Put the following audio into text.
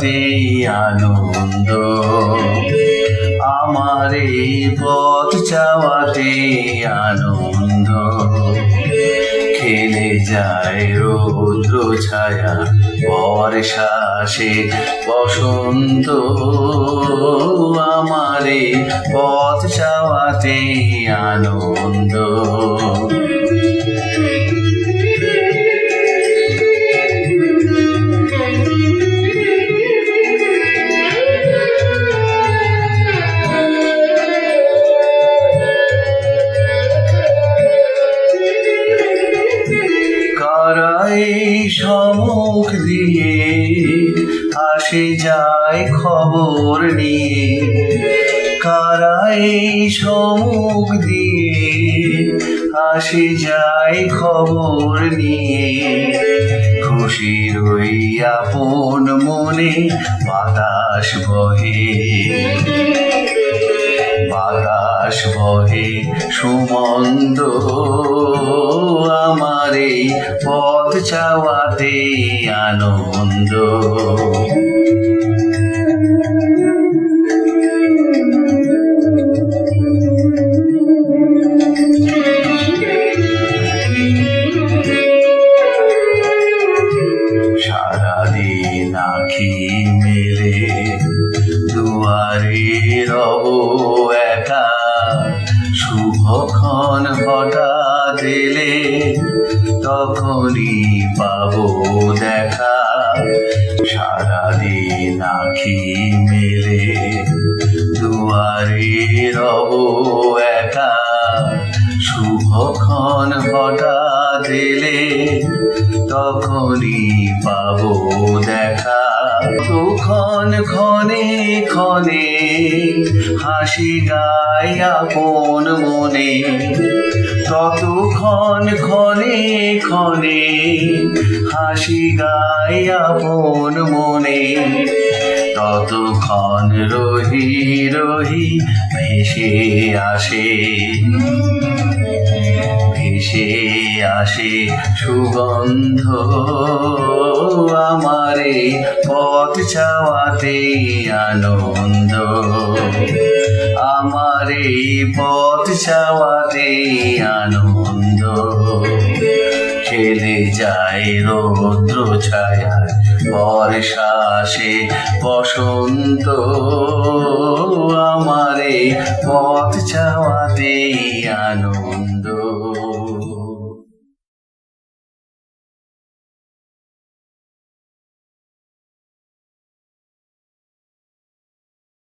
চাওয়াতে আনন্দ। আমার এই পথ চাওয়াতে আনন্দ। খেলে যায় রৌদ্র ছায়া বর্ষা সে বসন্ত। আমার পথ চাওয়াতে আনন্দ। সমুখ দিয়ে আসে যায় খবর নিয়ে। কারাই সমুখ দিয়ে আসে যায় খবর নিয়ে? খুশি ওই আপন মনে বাতাস বহে। বাতাস বহে সুমন্দ আমারে পথ চাওয়াতে আনন্দ। দুয়ারে একা। শুভক্ষণ হঠাৎ এলে তখনই পাবো দেখা, সারাদিন আখি মেলে, দুয়ারে রব একা, শুভক্ষণ হঠাৎ এলে তখনই পাবো দেখা। তখন ক্ষণে ক্ষণে হাসি গায় আপন মনে ততক্ষণ ক্ষণে ক্ষণে হাসি গায় আপন মনে, ততক্ষণ রহি রহি ভেসে আসে। ভেসে আসে সুগন্ধ আমারে পথ চাওয়াতে আনন্দ। আমারে পথ চাওয়াতে আনন্দ। খেলে যায় রৌদ্র ছায়া বর্ষাসে বসন্ত। আমারে পথ চাওয়াতে আনন্দ।